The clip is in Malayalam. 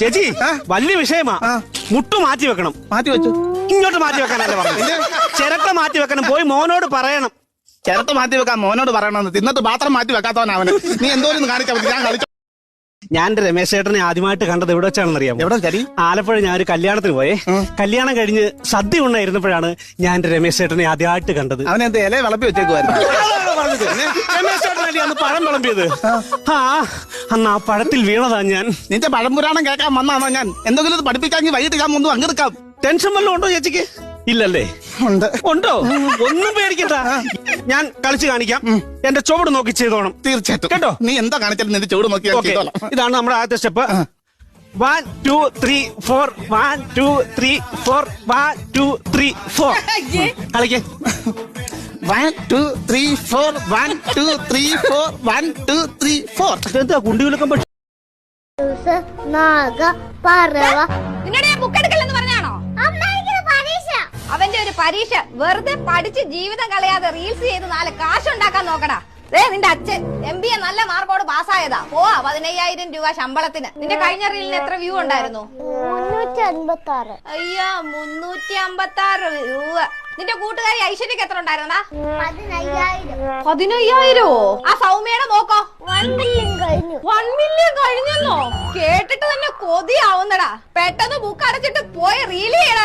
ചേച്ചി? വലിയ വിഷയമാ. മുട്ട് മാറ്റി വെക്കണം. മാറ്റി വെച്ചു. ഇങ്ങോട്ട് മാറ്റി വെക്കാനല്ലേ പറഞ്ഞു ചിരട്ട മാറ്റി വെക്കണം. പോയി മോനോട് പറയണം. ചിരട്ട മാറ്റി വെക്കാൻ മോനോട് പറയണം തിന്നത്ത് പാത്രം മാറ്റി വെക്കാത്തവൻ അവന്. നീ എന്തോരം കാണിച്ചാൽ ഞാൻ കളിച്ചു ഞാൻ രമേശ് ചേട്ടനെ ആദ്യമായിട്ട് കണ്ടത് എവിടെ വെച്ചാണെന്ന് അറിയാം എവിടെ ചരി ആലപ്പുഴ ഞാൻ ഒരു കല്യാണത്തിന് പോയേ. കല്യാണം കഴിഞ്ഞ് സദ്യ ഉണ്ണായിരുന്നപ്പോഴാണ് ഞാൻ രമേശ് ചേട്ടനെ ആദ്യമായിട്ട് കണ്ടത്. അവനെന്ത് ഇല വിളപ്പി വെച്ചേക്കുമായിരുന്നു അതാണ് പറഞ്ഞത്. രമേശ് ചേട്ടനല്ലേ അന്ന് പഴം വിളമ്പിയത്. ആ. അന്ന് ആ പഴത്തിൽ വീണതാ ഞാൻ. നിന്റെ പഴംപുരാണം കേൾക്കാൻ വന്നാണോ ഞാൻ. എന്തെങ്കിലും ഇത് പഠിപ്പിക്കാമെങ്കിൽ വൈകിട്ട് ഞാൻ ഒന്നും പങ്കെടുക്കാം. ടെൻഷൻ വല്ലതും ഉണ്ടോ ചേച്ചിക്ക്? ഇല്ലല്ലേ? ഉണ്ട്. ഉണ്ടോ? ഒന്നും പേടിക്കണ്ട. ഞാൻ കളിച്ചു കാണിക്കാം. എന്റെ ചുവട് നോക്കി ചെയ്തോണം. തീർച്ചയായിട്ടും. കേട്ടോ? നീ എന്താ കാണിച്ചാലും നിന്റെ ചുവട് നോക്കി ഞാൻ ഓക്കെ ചെയ്തോളാം. ഇതാണ് നമ്മുടെ ആദ്യത്തെ step. One two three four one two three four one two three four കളിക്കേ. One two three four one two three four one two three four എന്താ കുണ്ടി വിലക്കം പക്ഷി ദിവസ് നാഗ പറവ. നിന്നോട് ഞാൻ പറഞ്ഞാണോ? അവന്റെ ഒരു പരീക്ഷ വെറുതെ പഠിച്ച് ജീവിതം കളയാതെ റീൽസ് ചെയ്ത് നാല് കാശുണ്ടാക്കാൻ നോക്കടാ. ഏ നിന്റെ അച്ഛൻ എം ബി എ നല്ല മാർക്കോട് പാസ്സായതാ. പോവാ പതിനയ്യായിരം രൂപ ശമ്പളത്തിന്. നിന്റെ കഴിഞ്ഞ റീലിന് എത്ര വ്യൂ ഉണ്ടായിരുന്നു? അയ്യോ മുന്നൂറ്റി അമ്പത്തി ആറ് രൂപ നിന്റെ കൂട്ടുകാരി ഐശ്വര്യക്ക് എത്ര ഉണ്ടായിരുന്നാ? പതിനയ്യായിരമോ? പതിനയ്യായിരോ ആ സൗമ്യയുടെ നോക്കോ. വൺ മില്യൺ കഴിഞ്ഞു. വൺ മില്യൺ കഴിഞ്ഞെന്നോ കേട്ടിട്ട് തന്നെ കൊതിയാവുന്നടാ. പെട്ടെന്ന് ബുക്ക് അടച്ചിട്ട് പോയി റീലി ചെയ്യണ